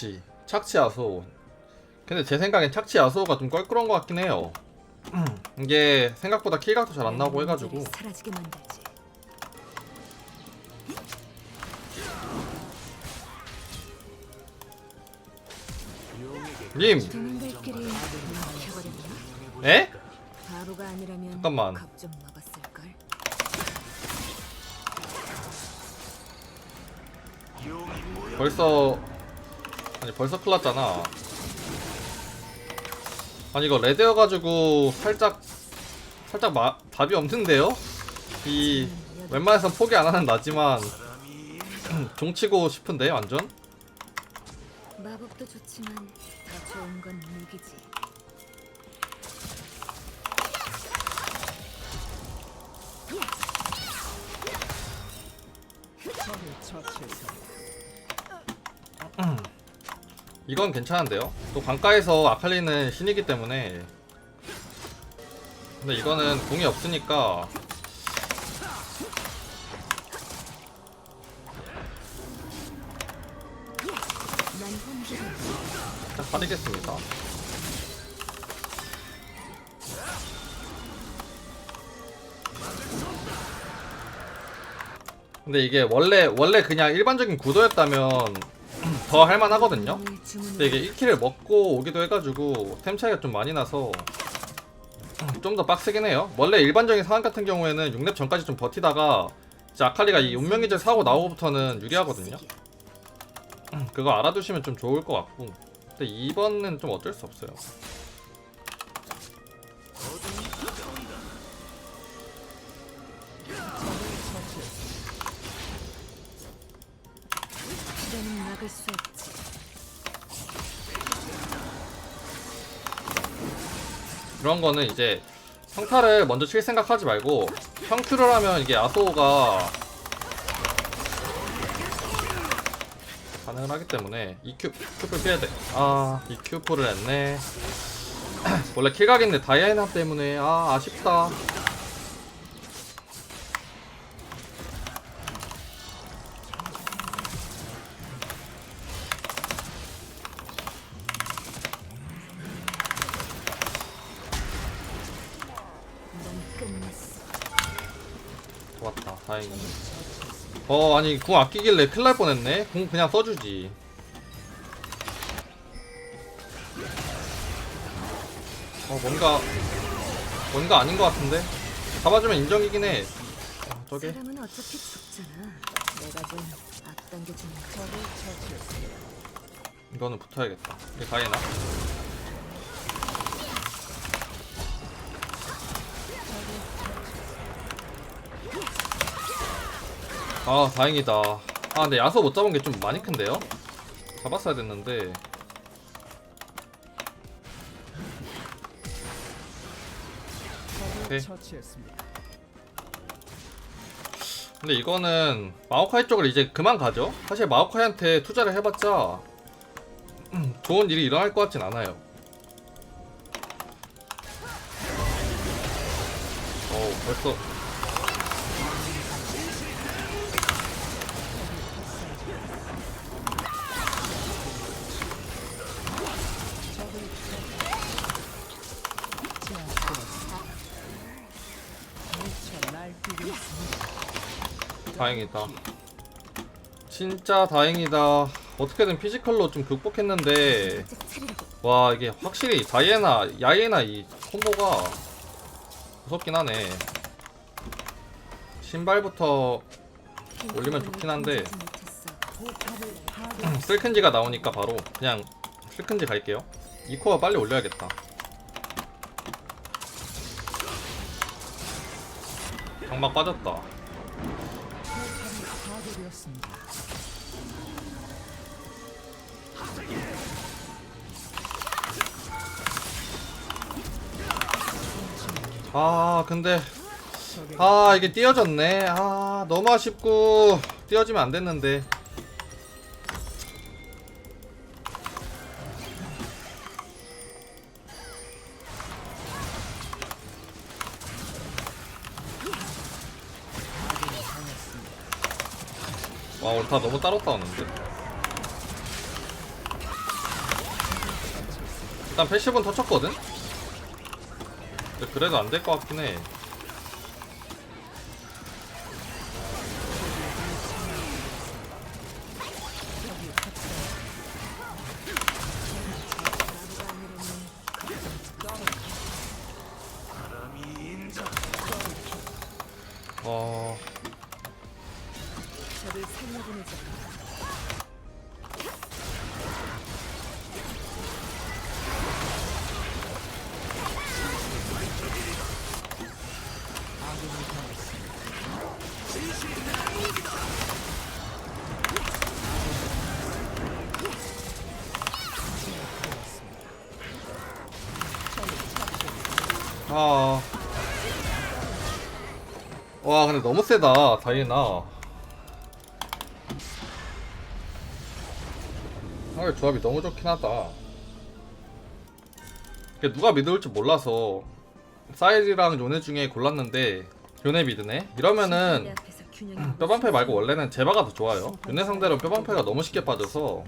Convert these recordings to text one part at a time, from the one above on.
착취 착취 야소 근데 제 생각엔 착취 야소가 좀 껄끄러운 것 같긴 해요 이게 생각보다 킬각도 잘 안 나오고 해가지고 사라지게 만들지. 님! 도망갈 길이 막혀버렸나? 에? 바보가 아니라면 잠깐만. 겁좀 먹었을 걸. 벌써 아니 벌써 클 났잖아 아니 이거 레드여가지고 살짝 살짝 마, 답이 없는데요? 이 웬만해선 포기 안 하는 나지만 종치고 싶은데 완전? 마법도 좋지만 더 좋은 건 무기지. 이건 괜찮은데요? 또 강가에서 아칼리는 신이기 때문에 근데 이거는 공이 없으니까 살짝 빠지겠습니다 근데 이게 원래 원래 그냥 일반적인 구도였다면 더 할만하거든요? 근데 이게 1킬을 먹고 오기도 해가지고 템 차이가 좀 많이 나서 좀 더 빡세긴 해요. 원래 일반적인 상황 같은 경우에는 6렙 전까지 좀 버티다가 이제 아칼리가 이 운명이질 사고 나오고부터는 유리하거든요. 그거 알아두시면 좀 좋을 것 같고 근데 이번은 좀 어쩔 수 없어요. 그런 거는 이제 평타를 먼저 칠 생각하지 말고 평큐를 하면 이게 야소가 가능을 하기 때문에 EQ 큐를 피해야 돼. 아 EQ 포를 했네. 원래 킬각인데 다이아나 때문에 아 아쉽다. 어 아니 궁 아끼길래 큰일 날 뻔했네. 궁 그냥 써주지. 어 뭔가 뭔가 아닌 것 같은데 잡아주면 인정이긴 해. 아, 저게 사람은 어차피 죽잖아. 내가 좀 앞당겨주는 거. 이거는 붙어야겠다. 이게 가이나? 아 다행이다. 아 근데 야소 못 잡은 게 좀 많이 큰데요? 잡았어야 됐는데. 오케이. 근데 이거는 마오카이 쪽을 이제 그만 가죠. 사실 마오카이한테 투자를 해봤자 음, 좋은 일이 일어날 것 같진 않아요. 어 벌써 다행이다. 진짜 다행이다. 어떻게든 피지컬로 좀 극복했는데. 와 이게 확실히 다이애나 야이애나 이 콤보가 무섭긴 하네. 신발부터 올리면 좋긴 한데. 슬큰지가 나오니까 바로 그냥 슬큰지 갈게요. 이 코어 빨리 올려야겠다. 장막 빠졌다. 아 근데 아 이게 띄어졌네. 아 너무 아쉽고 띄어지면 안 됐는데. 와 우리 다 너무 따로 따왔는데 일단 패시브는 터쳤거든? 그래도 안 될 것 같긴 해 근데 너무 세다, 다이나. 아, 조합이 너무 좋긴 하다. 누가 올지 몰라서 사이즈랑 요네 중에 골랐는데 요네? 내 이러면은 뼈방패 말고 원래는 제바가 더 좋아요. 요네 상대로 뼈방패가 너무 쉽게 빠져서?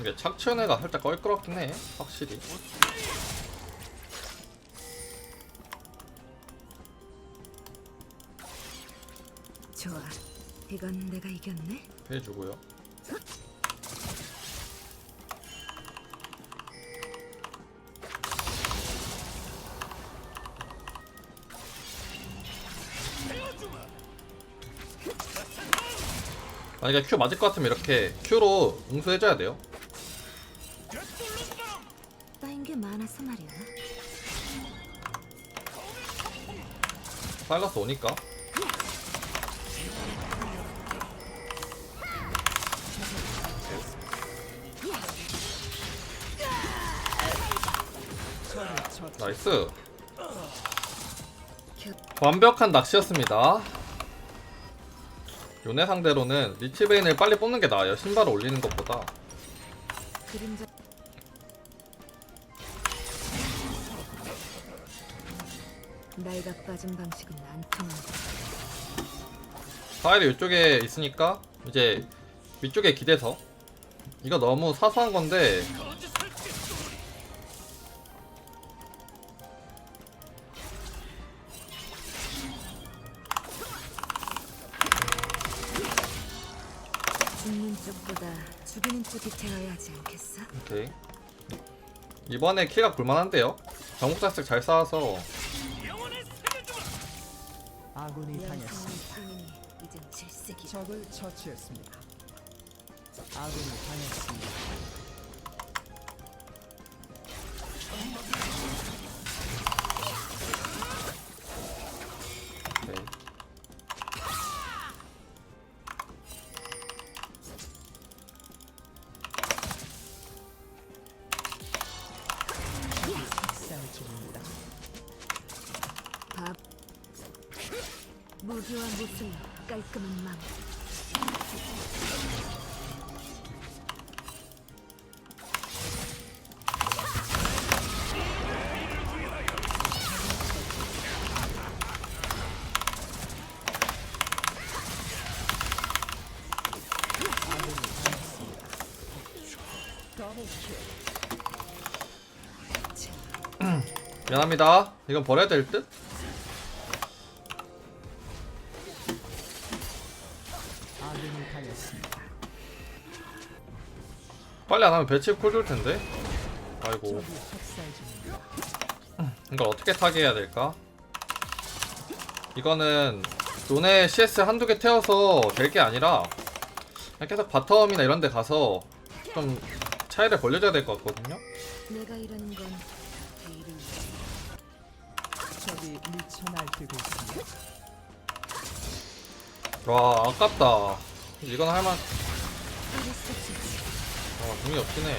이게 착취연애가 살짝 껄끄럽긴 해, 확실히. 좋아. 이건 내가 이겼네. 해주고요. 만약에 큐 맞을 것 같으면 이렇게 큐로 응수해줘야 돼요. 쌓인 게 많아서 말이야. 사일러스 오니까. 나이스. 완벽한 낚시였습니다. 요네 상대로는 리치베인을 빨리 뽑는 게 나아요. 신발을 올리는 것보다. 나이가 빠진 방식은 안 통한다. 사일이 이쪽에 있으니까 이제 위쪽에 기대서 이거 너무 사소한 건데 되어야 하지 않겠어? 오케이 이번에 키가 굴만한데요 정복사색 잘 쌓아서 아군이 당했습니다. 이젠 질색이. 적을 처치했습니다. 아군이 당했습니다. 무기와 무술 깔끔한 마음. 미안합니다 이건 버려야 될 듯? 빨리 안 하면 배치 콜줄 텐데 아이고. 이걸 어떻게 타개해야 될까? 이거는 논에 CS 한두 개 태워서 될 게 아니라 그냥 계속 바텀이나 이런 데 가서 좀 차이를 벌려줘야 될 것 같거든요? 내가 이러는 건 대의를 적이 미쳐 날뛰고 있습니다. 와 아깝다 이건 할만 어렸었지. 아 공이 없긴 해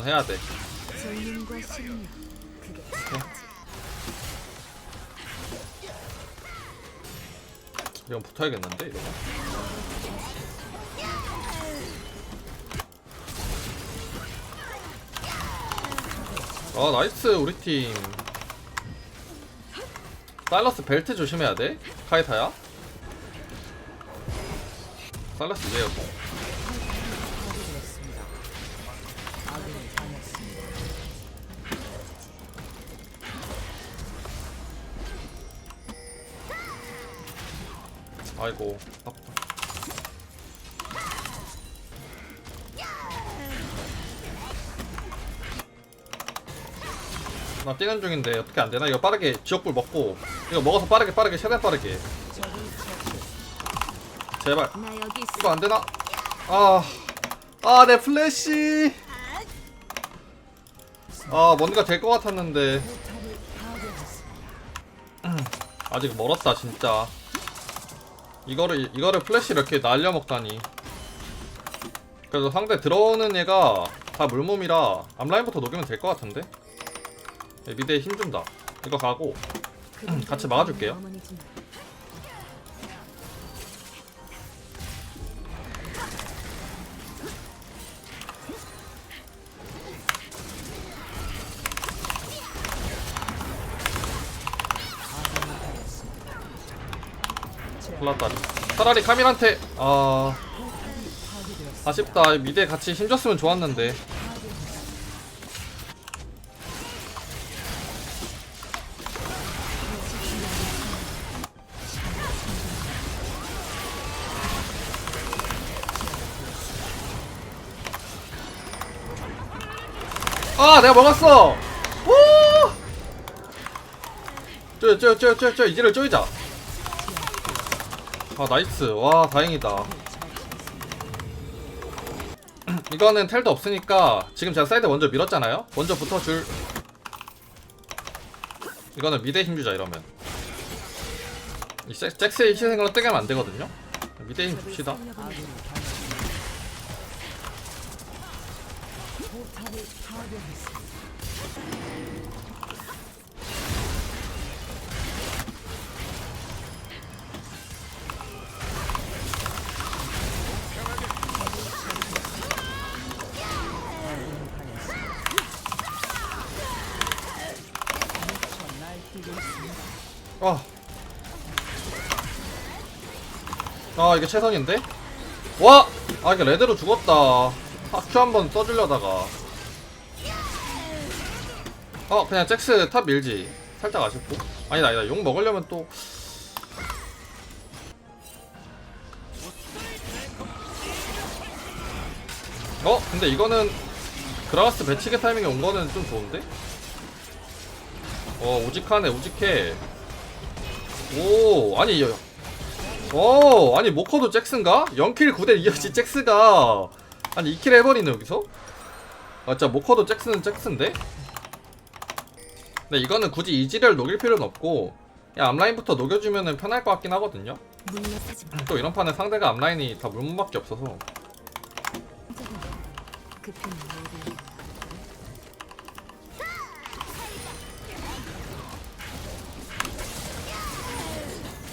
건 해야 돼. 전륜과 그게 이건 붙어야겠는데 이러면 아 나이스 우리 팀. 사일러스 벨트 조심해야 돼. 카이타야? 사일러스 이제 여기 아이고. 나 뛰는 중인데 어떻게 안 되나? 이거 빠르게 지역불 먹고 이거 먹어서 빠르게 빠르게 최대한 빠르게 제발. 이거 안 되나? 아, 아, 내 플래시. 아, 뭔가 될 것 같았는데 파괴했습니다. 아직 멀었다 진짜. 이거를 이거를 플래시 이렇게 날려 먹다니. 그래도 상대 들어오는 얘가 다 물몸이라 앞라인부터 녹이면 될 것 같은데. 네, 미드에 힘 준다. 이거 가고 같이 막아줄게요. 플라다리. 차라리 카밀한테 아. 아쉽다. 미드에 같이 힘 줬으면 좋았는데. 아, 내가 먹었어. 오! 쪼쪼쪼쪼쪼 이제를 쪼이자. 아, 나이스. 와, 다행이다. 이거는 텔도 없으니까 지금 제가 사이드 먼저 밀었잖아요. 먼저 붙어줄. 이거는 미대 힘 주자 이러면. 이 잭- 잭스의 희생으로 뜨게 하면 안 되거든요. 미대 힘 줍시다. 아. 아 이게 최선인데? 와! 아 이게 레드로 죽었다. 큐 한번 써주려다가. 어 그냥 잭스 탑 밀지. 살짝 아쉽고. 아니다 아니다 용 먹으려면 또. 어? 근데 이거는 그라가스 배치기 타이밍에 온 거는 좀 좋은데? 어 우직하네 우직해 오 아니 여- 오 아니 모커도 잭슨가? 0킬 9대 2였지 잭스가 아니 2킬 해버리네 여기서? 아 진짜 모커도 잭슨은 잭슨데? 근데 이거는 굳이 이지를 녹일 필요는 없고 그냥 앞라인부터 녹여주면 편할 것 같긴 하거든요. 또 이런 판에 상대가 앞라인이 다 물문밖에 없어서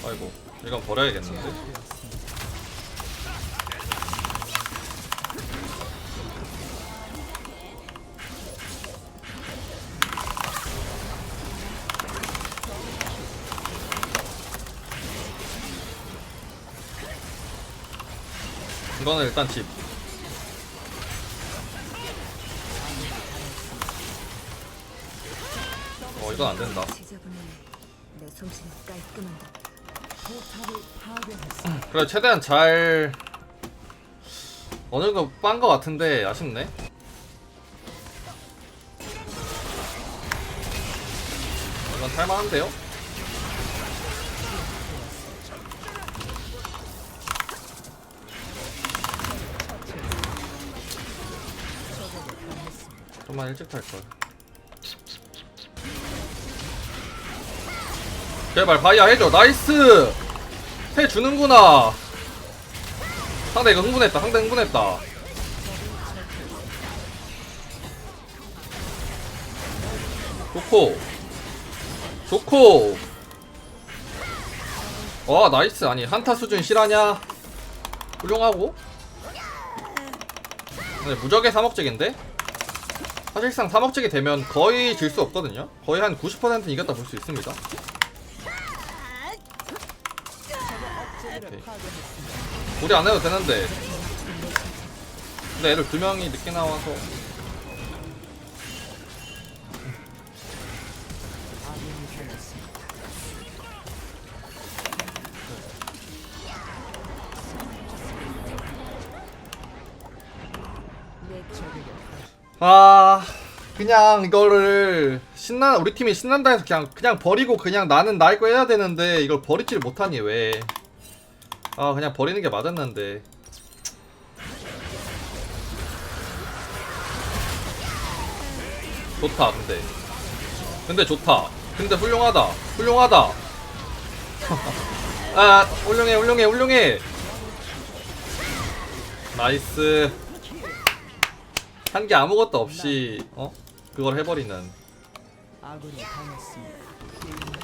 아이고 이건 버려야겠는데. 이거는 일단 집 어, 이건 안 된다. 지저분해. 내 솜씨는 깔끔한다. 그래 최대한 잘 어느 정도 빤거 같은데 아쉽네. 이건 탈만한데요? 좀만 일찍 탈 걸. 제발 바이야 해줘. 나이스! 해 주는구나. 상대 이거 흥분했다. 상대 흥분했다. 좋고. 좋고. 와 나이스. 아니 한타 수준 실하냐? 훌륭하고? 네, 무적의 사먹적인데? 사실상 사먹적이 되면 거의 질 수 없거든요? 거의 한 90%는 이겼다 볼 수 있습니다 오케이. 파괴했습니다. 우리 안 해도 되는데 근데 애들 두 명이 늦게 나와서 아 그냥 이거를 신나 우리 팀이 신난다 해서 그냥 그냥 버리고 그냥 나는 나의 거 해야 되는데 이걸 버리지를 못하니 왜? 아 그냥 버리는 게 맞았는데. 좋다 근데. 근데 좋다. 근데 훌륭하다. 훌륭하다. 아 훌륭해 훌륭해 훌륭해. 나이스. 한 게 아무것도 없이 어? 그걸 해버리는. 아군이 당했습니다.